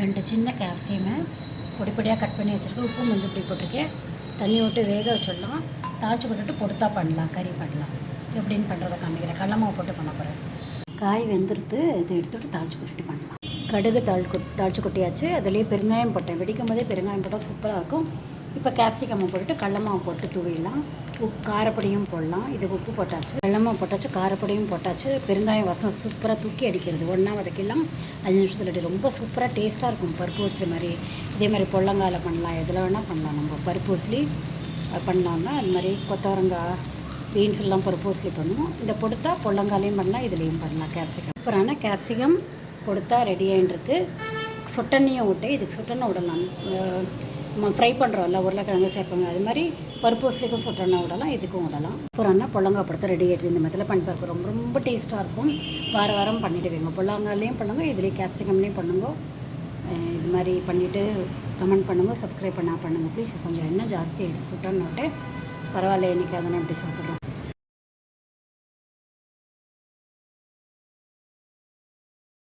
ரெண்டு சின்ன கேப்சியமை பொடி பொடியாக கட் பண்ணி வச்சுருக்கேன். உப்பு மஞ்சள் பொடி போட்டிருக்கேன். தண்ணி விட்டு வேக வச்சிடலாம். தாளிச்சு போட்டுட்டு பொடுத்தா பண்ணலாம் கறி பண்ணலாம். எப்படின்னு பண்ணுறதை காமிக்கிறேன். கடலமாவை போட்டு பண்ண போகிறேன் காய் வெந்துடுத்து இதை எடுத்துகிட்டு தாளிச்சு போட்டுட்டு பண்ணலாம். கடுகு தாள் தாழ்ச்சி தாளிச்சு கொட்டியாச்சு. அதுலேயே பெருங்காயம் போட்டேன். வெடிக்கும் போதே பெருங்காயம் போட்டால் சூப்பராக இருக்கும். இப்போ கேப்சிகம் போட்டுட்டு கடலமாவை போட்டு தூவிடலாம். உப்பு காரப்பொடியும் போடலாம். இதுக்கு உப்பு போட்டாச்சு. கடல போட்டாச்சு காரப்பொடியும் போட்டாச்சு. பெருங்காயம் வாசம் சூப்பராக தூக்கி அடிக்கிறது. ஒன்றா வதக்கிடலாம். அஞ்சு நிமிஷத்தில் அடி ரொம்ப சூப்பராக டேஸ்ட்டாக இருக்கும். பருப்பு ஊசி மாதிரி. இதே மாதிரி பொள்ளங்கால பண்ணலாம். எதில் வேணால் பண்ணலாம். நம்ம பருப்பு ஊசி பண்ணலாம்னா அது மாதிரி கொத்தவரங்காய் பீன்ஸ் எல்லாம் பருப்பு ஊசி பண்ணுவோம். இந்த பொடுத்தா பொள்ளங்காலையும் பண்ணலாம். இதுலேயும் பண்ணலாம். கேப்சிகம் அப்புறம் கேப்சிகம் கொடுத்தா ரெடி ஆகிட்டுருக்கு சுட்டெண்ணையும் விட்டு இதுக்கு சுட்டெண்ணெய் விடலாம். நம்ம ஃப்ரை பண்ணுறோம்ல உருளைக்கிழங்கு சேர்ப்பாங்க. அது மாதிரி பருப்பு ஊசலிக்கும் சுட்டெண்ணெய் விடலாம் இதுக்கும் விடலாம். அப்புறம்னா பொள்ளங்காய் படுத்து ரெடி ஆகிடுது இந்த மாதிரிலாம் பண்ணி பார்க்க ரொம்ப ரொம்ப டேஸ்ட்டாக இருக்கும். வார வாரம் பண்ணிட்டு வைங்க. புள்ளங்காலையும் பண்ணுங்க இதுலேயும் கேப்சிகம்லேயும் பண்ணுங்க. இது மாதிரி பண்ணிவிட்டு கமெண்ட் பண்ணுங்கள் சப்ஸ்கிரைப் பண்ணால் பண்ணுங்கள் ப்ளீஸ் கொஞ்சம் இன்னும் ஜாஸ்தி ஆகிடுச்சு விட்டு பரவாயில்ல இன்றைக்கி அதை நான் இப்படி சாப்பிட்றோம்